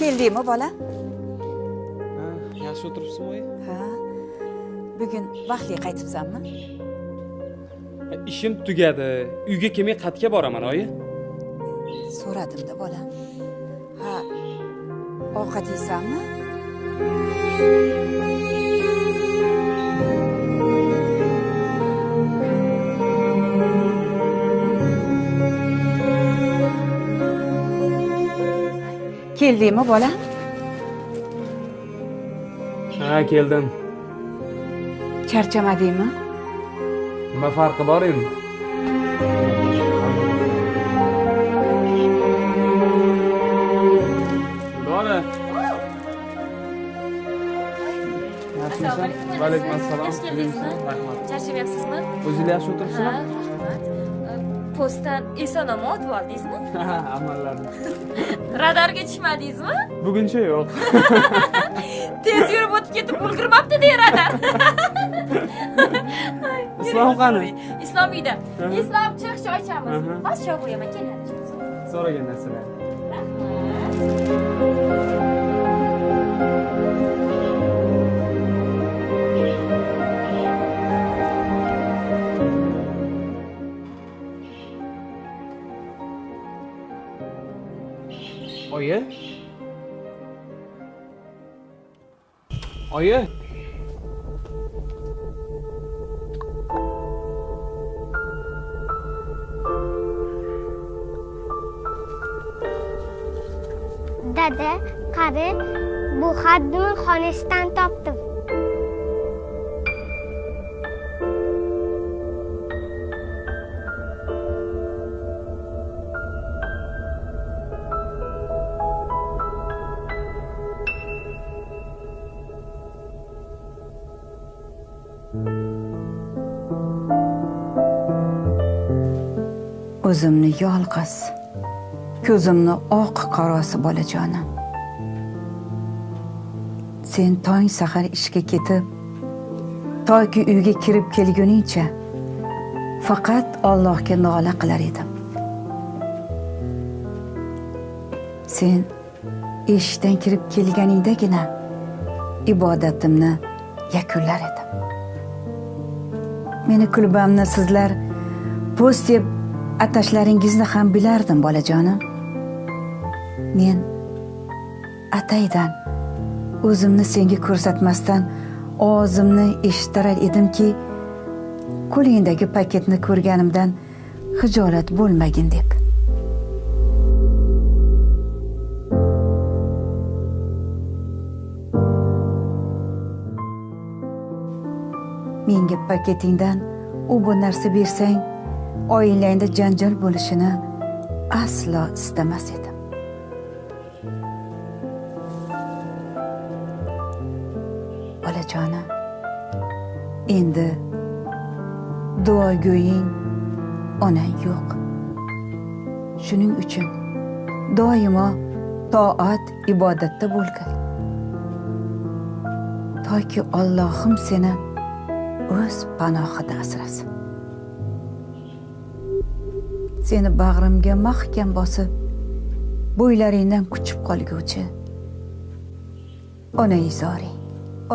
keldingmi bola? Ha, yaxshi o'tiribsizmi ha. Bugun vaqtli qaytibsanmi? Ishim tugadi. Uyga kelmay qayerga boraman oyi. So'radimda bola. Ha ovqat yeysanmi keldingmi bola ha keldim charchamadingmi nima farqi bor endi bola yaxshimisan va alaykum assalom Yaxshi rahmat Charchamayapsizmi? o'zinglar yaxshi Ha, o'tiribsizlar rahmat. Postdan eson-omon o'tib oldingizmi? ha amallarni Radarga tushmadingizmi? buguncha yo'q Tez yurib o'tib ketib ulgurmabdi deya radar. islom qani Islom uyda. Islom chiq choy ichamiz. Bas choy qo'yaman, keladi. so'ragan narsalar Rahmat. Ayı. Ayı. Dede, qarı, bu xadımı xonesidən tapdım. O'zimni yolg'iz ko'zimni oq qarosi bolajonim. Sen tong sahar ishga ketib toki uyga kirib kelguningcha faqat Allohga nola qilar edim. Sen eshikdan kirib kelganingdagina ibodatimni yakunlar edim. Meni kulbamni sizlar post deb atashlaringizni ham bilardim bolajonim. Men ataydan o'zimni senga ko'rsatmasdan og'zimni eshittirar edimki qo'lingdagi paketni ko'rganimdan hijolat bo'lmagin deb. Menga paketingdan u bu narsa bersang oilangda janjal bo'lishini aslo istamas edim. Bolajonim endi duogo'ying onang yo'q. Shuning uchun doimo toat ibodatda bo'lgin. Toki Allohim seni o'z panohida asrasin. Seni bag'rimga mahkam bosib bo'ylaringdan quchib qolguvchi. Onaizori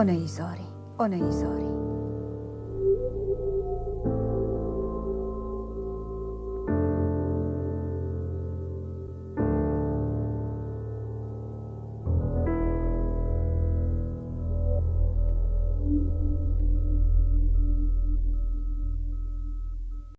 ona izoring